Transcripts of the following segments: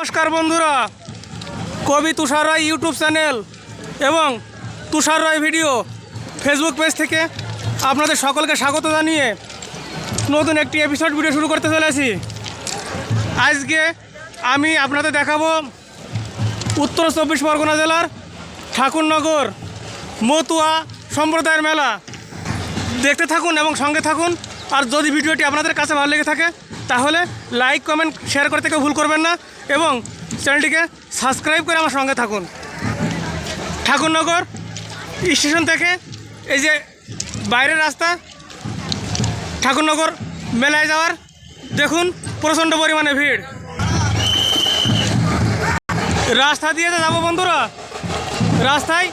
নমস্কার বন্ধুরা, কবি তুষার রায় ইউটিউব চ্যানেল এবং Tushar Roy video Facebook page থেকে আপনাদের সকলকে স্বাগত জানিয়ে নতুন একটি এপিসোড ভিডিও শুরু করতে চলেছি। আজকে আমি আপনাদের দেখাবো উত্তর চব্বিশ পরগনা জেলার ঠাকুরনগর মতুয়া সম্প্রদায়ের মেলা। দেখতে থাকুন এবং সঙ্গে থাকুন। আর যদি ভিডিওটি আপনাদের কাছে ভালো লেগে থাকে, তাহলে লাইক, কমেন্ট শেয়ার করতে কেউ ভুল করবেন না এবং চ্যানেলটিকে সাবস্ক্রাইব করে আমার সঙ্গে থাকুন। ঠাকুরনগর স্টেশন থেকে এই যে বাইরের রাস্তা, ঠাকুরনগর মেলায় যাওয়ার দেখুন প্রচণ্ড পরিমাণে ভিড়। রাস্তা দিয়ে তো যাব বন্ধুরা, রাস্তায়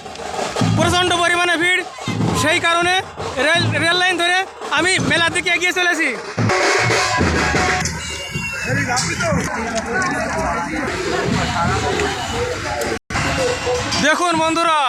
প্রচণ্ড পরিমাণে ভিড়, সেই কারণে রেল রেল লাইন ধরে আমি মেলার দিকে এগিয়ে চলেছি। দেখুন বন্ধুরা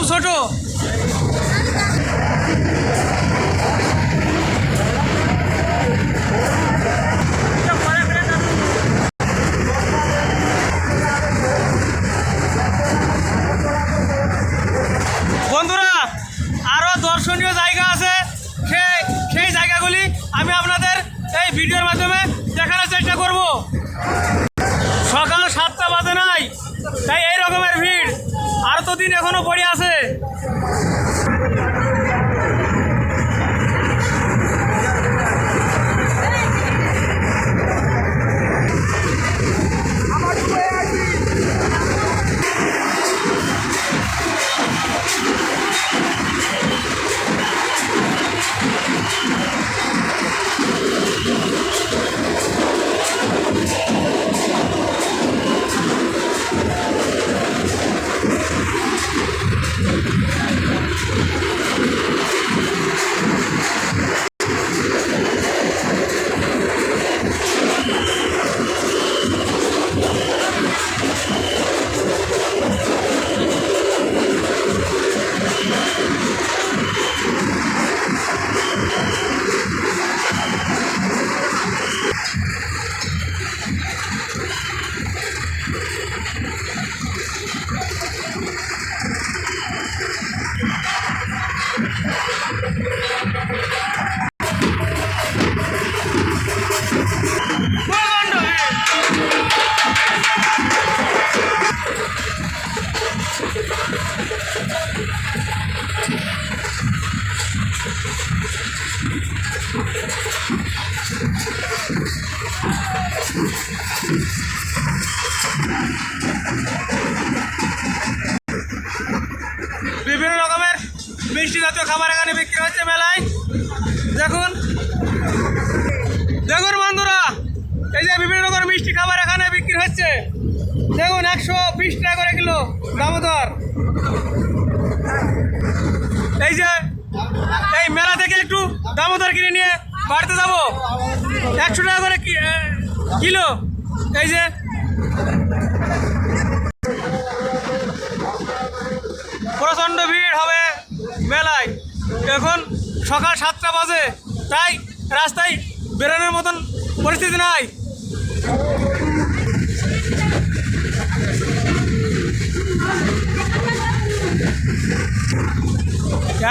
不扫照 বিশ টাকা করে কিলো। দামোদর। এই যে, এই মেলা থেকে একটু দামোদর কিনে নিয়ে বাড়িতে যাব। একশো টাকা করে কিলো। এই যে। প্রচণ্ড ভিড় হবে মেলায়। এখন সকাল সাতটা বাজে, তাই রাস্তায় বেরোনোর মতন পরিস্থিতি নাই।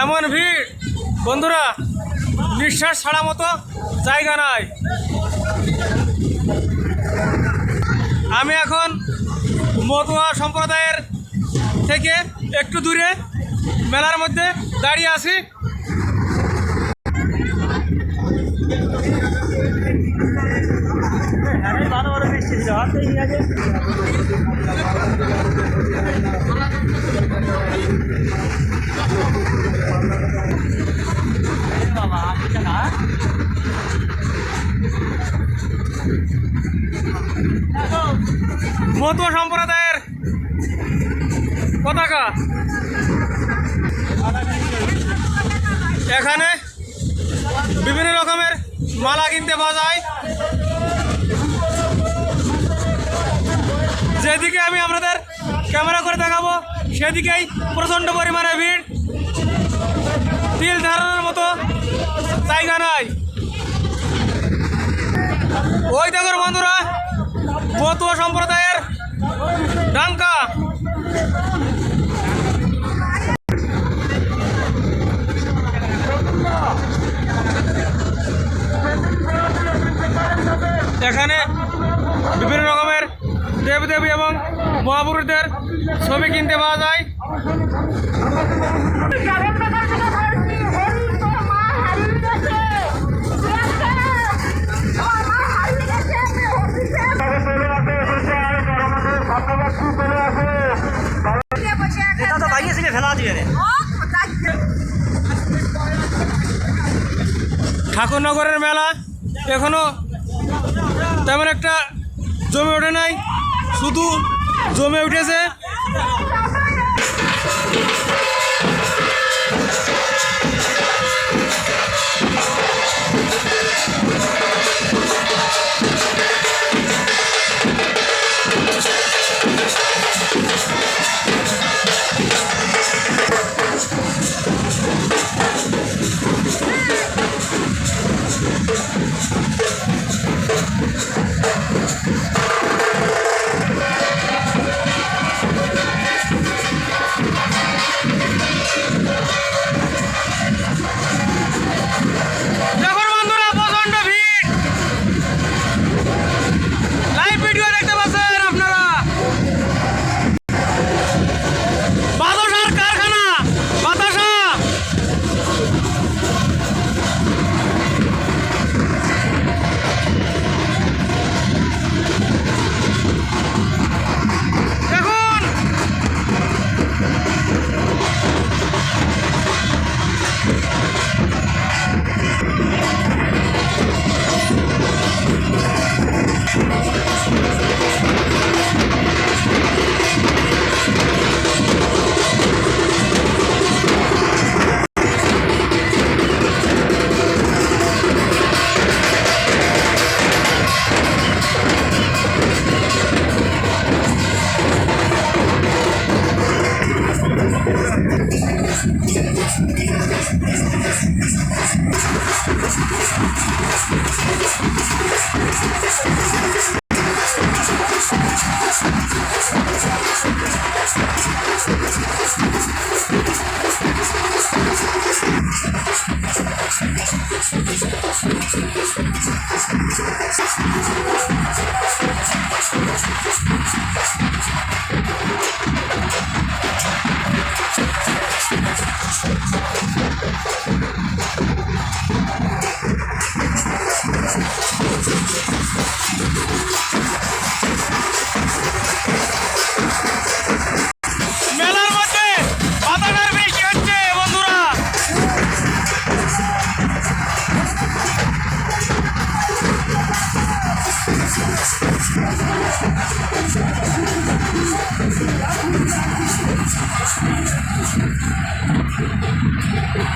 এমন ভিড়? বন্ধুরা, নিঃশ্বাস ছাড়া মতো জায়গা নাই। আমি এখন মতুয়া সম্প্রদায়ের থেকে একটু দূরে মেলার মধ্যে দাঁড়িয়ে আছি। মতুয়া সম্প্রদায়ের পতাকা। এখানে বিভিন্ন রকমের মালা কিনতে পাওয়া যায়। যেদিকে আমি আপনাদের ক্যামেরা করে দেখাবো, সেদিকেই প্রচণ্ড পরিমাণে ভিড়। তিল ধারণের মতো জায়গা নাই। ওই দেখুন বন্ধুরা মতুয়া সম্প্রদায়ের ডাঙ্কা। এখানে বিভিন্ন রকমের দেবদেবী এবং মহাপুরুষদের ছবি কিনতে পাওয়া যায়। ঠাকুরনগরের মেলা এখনও তেমন একটা জমে ওঠে নাই। শুধু জমে উঠেছে।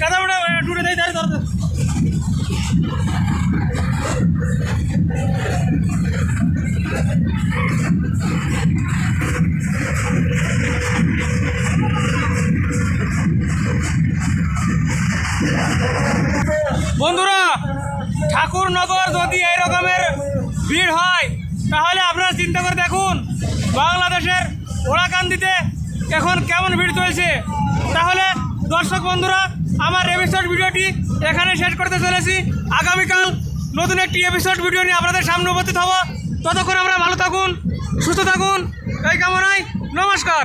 কাদা উড়ে টুটে দেয় তার দরকার বন্ধুরা, ঠাকুরনগর যদি এই রকমের ভিড় হয়, তাহলে আপনারা চিন্তা করে দেখুন, বাংলাদেশের ওড়াকান্দিতে এখন কেমন ভিড় চলছে? তাহলে দর্শক বন্ধুরা, আমার এপিসোড ভিডিওটি এখানে শেষ করতে চলেছি। আগামীকাল নতুন একটি এপিসোড ভিডিও নিয়ে আপনাদের সামনে উপস্থিত হব। ততক্ষণ আমরা ভালো থাকুন, সুস্থ থাকুন। এই কামনায় নমস্কার।